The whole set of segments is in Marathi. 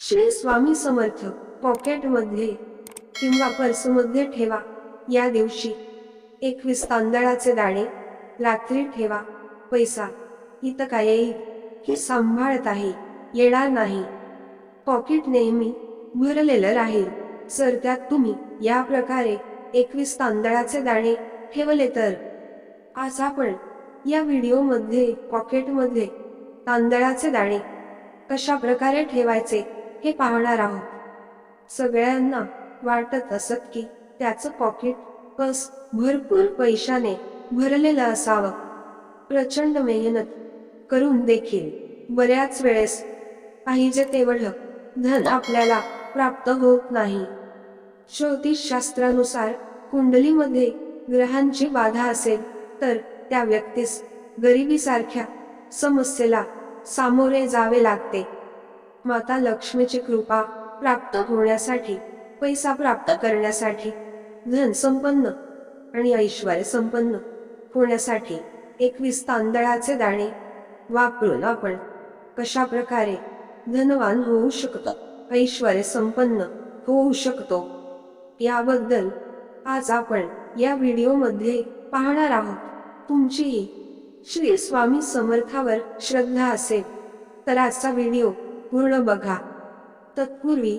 श्री स्वामी समर्थ पॉकेटमध्ये किंवा पर्समध्ये ठेवा. या दिवशी एकवीस तांदळाचे दाणे रात्री ठेवा. पैसा इथं काय येईल हे सांभाळत आहे येणार नाही. पॉकेट नेहमी भरलेलं राहील. सर त्यात तुम्ही या प्रकारे एकवीस तांदळाचे दाणे ठेवले तर? आज आपण या व्हिडिओमध्ये पॉकेटमध्ये तांदळाचे दाणे कशा प्रकारे ठेवायचे? हे पाहणार आहोत. सगळ्यांना वाटत असत की त्याचं पॉकेट कस भरपूर पैशाने भरलेलं असावं. प्रचंड मेहनत करून देखील बऱ्याच वेळेस पाहिजे तेवढं धन आपल्याला प्राप्त होत नाही. ज्योतिषशास्त्रानुसार कुंडलीमध्ये ग्रहांची बाधा असेल तर त्या व्यक्तीस गरिबीसारख्या समस्येला सामोरे जावे लागते. माता लक्ष्मीची कृपा प्राप्त होण्यासाठी पैसा प्राप्त करण्यासाठी धन संपन्न आणि ऐश्वर संपन्न होण्यासाठी एकवीस तांदळाचे दाणे वापरून आपण कशा प्रकारे धनवान होऊ शकतो ऐश्वर संपन्न होऊ शकतो याबद्दल आज आपण या व्हिडिओमध्ये पाहणार आहोत. तुमचीही श्री स्वामी समर्थावर श्रद्धा असेल तर आजचा व्हिडिओ पूर्ण बघा. तत्पूर्वी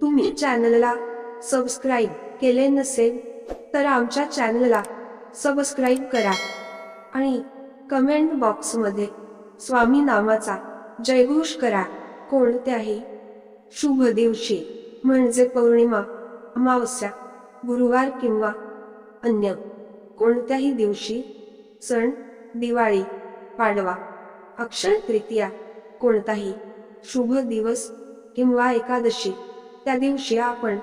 तुम्ही चॅनलला सबस्क्राईब केले नसेल तर आमच्या चॅनलला सबस्क्राईब करा आणि कमेंट बॉक्समध्ये स्वामी नामाचा जयघोष करा. कोणत्याही शुभ दिवशी म्हणजे पौर्णिमा अमावस्या गुरुवार किंवा अन्य कोणत्याही दिवशी सण दिवाळी पाडवा अक्षय तृतीया कोणताही शुभ दिवस किंवा एकादशी. त्या दिवशी आपण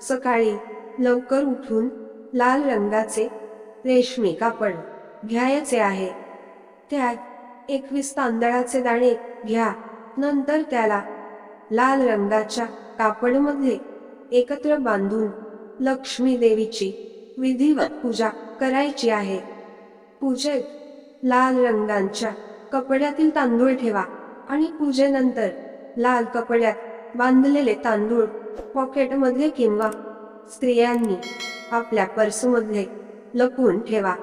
सकाळी लवकर उठून लाल रंगाचे रेशमी कापड घ्यायचे आहे. त्यात एकवीस तांदळाचे दाणे घ्या. नंतर त्याला लाल रंगाच्या कापडमध्ये एकत्र बांधून लक्ष्मी देवीची विधिवत पूजा करायची आहे. पूजेत लाल रंगांच्या कपड्यातील तांदूळ ठेवा. आणि पूजेनंतर लाल कपड्यात बांधलेले तांदूळ पॉकेटमध्ये किंवा स्त्रियांनी आपल्या पर्समध्ये लपवून ठेवा.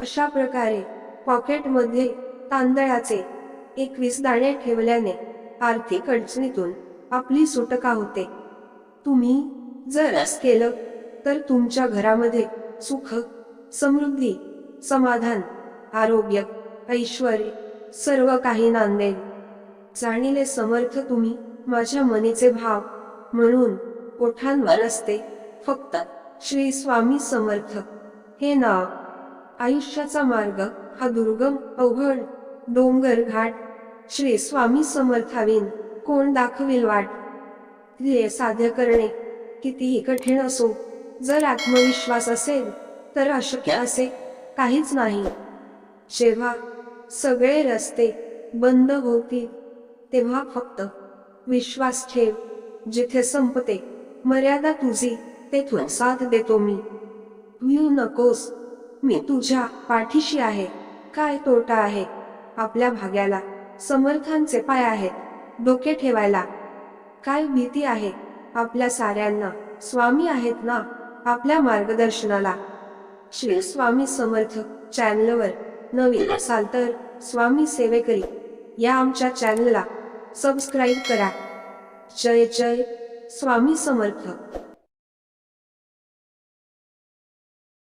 अशा प्रकारे पॉकेटमध्ये तांदळाचे एकवीस दाणे ठेवल्याने आर्थिक अडचणीतून आपली सुटका होते. तुम्ही जर असं केलं तर तुमच्या घरामध्ये सुख समृद्धी समाधान आरोग्य ऐश्वर सर्व काही नांदेल. जाणीले समर्थ तुम्ही माझ्या मनीचे भाव. म्हणून ओठांवर असते फक्त श्री स्वामी समर्थ. हे नाव. आयुष्याचा मार्ग हा दुर्गम अवघड डोंगर घाट. श्री स्वामी समर्थावीन कोण दाखविल वाट? ध्येय साध्य करणे कितीही कठीण असो जर आत्मविश्वास असेल तर अशक्य असे काहीच नाही. जेव्हा सगळे रस्ते बंद होतील तेव्हा फक्त विश्वास ठेव जिथे संपते. मर्यादा तुझी तेथून साथ देतो मी. भिऊ नकोस. मी तुझ्या पाठीशी आहे. काय तोटा आहे? आपल्या भाग्याला समर्थांचे पाय आहेत. डोके ठेवायला. काय भीती आहे? आपल्या साऱ्यांना स्वामी आहेत ना? आपल्या मार्गदर्शनाला. श्री स्वामी समर्थ चॅनलवर नवीन असाल तर स्वामी सेवेकरी या आमच्या चॅनलला सबस्क्राईब करा. जय जय. स्वामी समर्थ.